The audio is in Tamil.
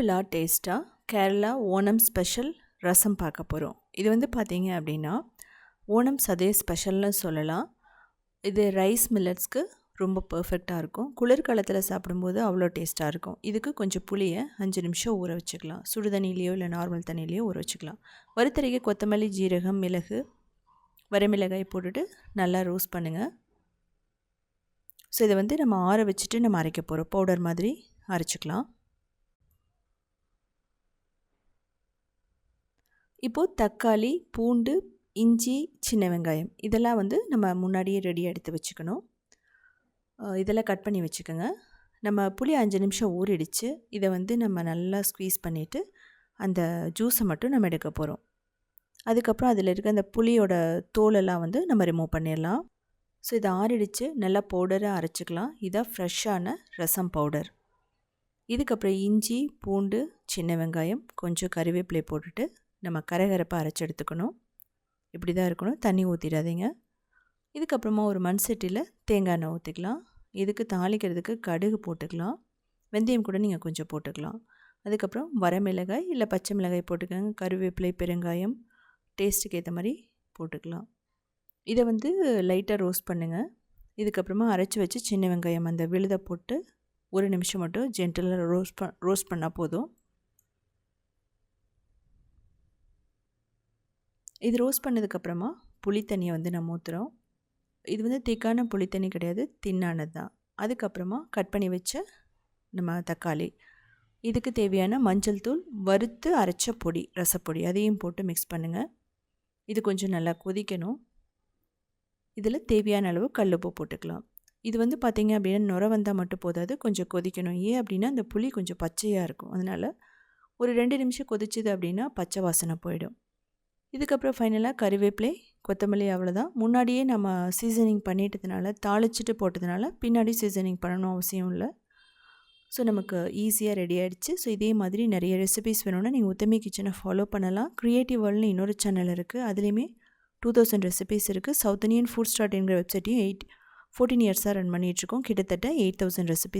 சிம்பிளாக டேஸ்ட்டாக கேரளா ஓணம் ஸ்பெஷல் ரசம் பார்க்க போகிறோம் இது வந்து பார்த்திங்க அப்படின்னா ஓணம் சதே ஸ்பெஷல்னு சொல்லலாம். இது ரைஸ் மில்லட்ஸ்க்கு ரொம்ப பர்ஃபெக்டாக இருக்கும். குளிர்காலத்தில் சாப்பிடும்போது அவ்வளோ டேஸ்ட்டாக இருக்கும். இதுக்கு கொஞ்சம் புளியை அஞ்சு நிமிஷம் ஊற வச்சுக்கலாம். சுடு தண்ணியிலையோ இல்லை நார்மல் தண்ணியிலையோ ஊற வச்சுக்கலாம். வறுத்தரைக்கு கொத்தமல்லி ஜீரகம் மிளகு வரமிளகாய் போட்டுட்டு நல்லா ரோஸ்ட் பண்ணுங்கள் ஸோ இதை வந்து நம்ம ஆற வச்சுட்டு நம்ம அரைக்க போகிறோம் பவுடர் மாதிரி அரைச்சிக்கலாம். இப்போது தக்காளி பூண்டு இஞ்சி சின்ன வெங்காயம் இதெல்லாம் வந்து நம்ம முன்னாடியே ரெடியாக எடுத்து வச்சுக்கணும். இதெல்லாம் கட் பண்ணி வச்சுக்கோங்க. நம்ம புளி அஞ்சு நிமிஷம் ஊறிடுச்சு. இதை வந்து நம்ம நல்லா ஸ்க்வீஸ் பண்ணிவிட்டு அந்த ஜூஸை மட்டும் நம்ம எடுக்க போகிறோம் அதுக்கப்புறம் அதில் இருக்க அந்த புளியோட தோலெல்லாம் வந்து நம்ம ரிமூவ் பண்ணிடலாம். ஸோ இதை ஆறிடிச்சு. நல்லா பவுடராக அரைச்சிக்கலாம். இதான் ஃப்ரெஷ்ஷான ரசம் பவுடர் இதுக்கப்புறம் இஞ்சி பூண்டு சின்ன வெங்காயம் கொஞ்சம் கறிவேப்பிலை போட்டுட்டு நம்ம கரகரப்பாக அரைச்சி எடுத்துக்கணும். இப்படி தான் இருக்கணும். தண்ணி ஊற்றிடாதீங்க இதுக்கப்புறமா ஒரு மண் சட்டியில் தேங்காய் எண்ணெய் ஊற்றிக்கலாம் இதுக்கு தாளிக்கிறதுக்கு கடுகு போட்டுக்கலாம். வெந்தயம் கூட நீங்கள் கொஞ்சம் போட்டுக்கலாம். அதுக்கப்புறம் வரமிளகாய் இல்லை பச்சை மிளகாய் போட்டுக்கோங்க. கருவேப்பிலை பெருங்காயம் டேஸ்ட்டுக்கு ஏற்ற மாதிரி போட்டுக்கலாம். இதை வந்து லைட்டாக ரோஸ்ட் பண்ணுங்கள் இதுக்கப்புறமா அரைச்சி வச்சு சின்ன வெங்காயம் அந்த விழுதை போட்டு ஒரு நிமிஷம் மட்டும் ஜென்டலாக ரோஸ்ட் ப ரோஸ்ட் பண்ணால் போதும். இது ரோஸ்ட் பண்ணதுக்கப்புறமா புளி தண்ணியை வந்து நம்ம ஊற்றுறோம் இது வந்து திக்கான புளி தண்ணி கிடையாது தின்னானது தான் அதுக்கப்புறமா கட் பண்ணி வச்ச நம்ம தக்காளி. இதுக்கு தேவையான மஞ்சள் தூள் வறுத்து அரைச்ச பொடி ரசப்பொடி அதையும் போட்டு மிக்ஸ் பண்ணுங்கள் இது கொஞ்சம் நல்லா கொதிக்கணும். இதில் தேவையான அளவு கல்லுப்பு போட்டுக்கலாம். இது வந்து பார்த்திங்க அப்படின்னா நுர வந்தால் மட்டும் போதாது கொஞ்சம் கொதிக்கணும். ஏன் அப்படின்னா அந்த புளி கொஞ்சம் பச்சையாக இருக்கும். அதனால் ஒரு ரெண்டு நிமிஷம் கொதிச்சுது அப்படின்னா பச்சை வாசனை போயிடும். இதுக்கப்புறம் ஃபைனலாக கறிவேப்பிலை கொத்தமல்லி அவ்வளோதான் முன்னாடியே நம்ம சீசனிங் பண்ணிட்டதுனால தாளிச்சிட்டு போட்டதுனால பின்னாடி சீசனிங் பண்ணணும் அவசியம் இல்லை. ஸோ நமக்கு ஈஸியாக ரெடி ஆகிடுச்சு ஸோ இதே மாதிரி நிறைய ரெசிபிஸ் வேணும்னா நீங்கள் உத்தமி கிச்சனை ஃபாலோ பண்ணலாம். க்ரியேட்டிவ் வேர்ல்டுன்னு இன்னொரு சேனல் இருக்குது அதுலேயுமே டூ தௌசண்ட் ரெசிபீஸ் இருக்குது சவுத் இந்தியன் ஃபுட் ஸ்டார்ட்ங்கிற வெப்சைட்டையும் எயிட் ஃபோர்டீன் இயர்ஸாக ரன் பண்ணிகிட்ருக்கோம் கிட்டத்தட்ட எயிட் தௌசண்ட் ரெசிபிஸ்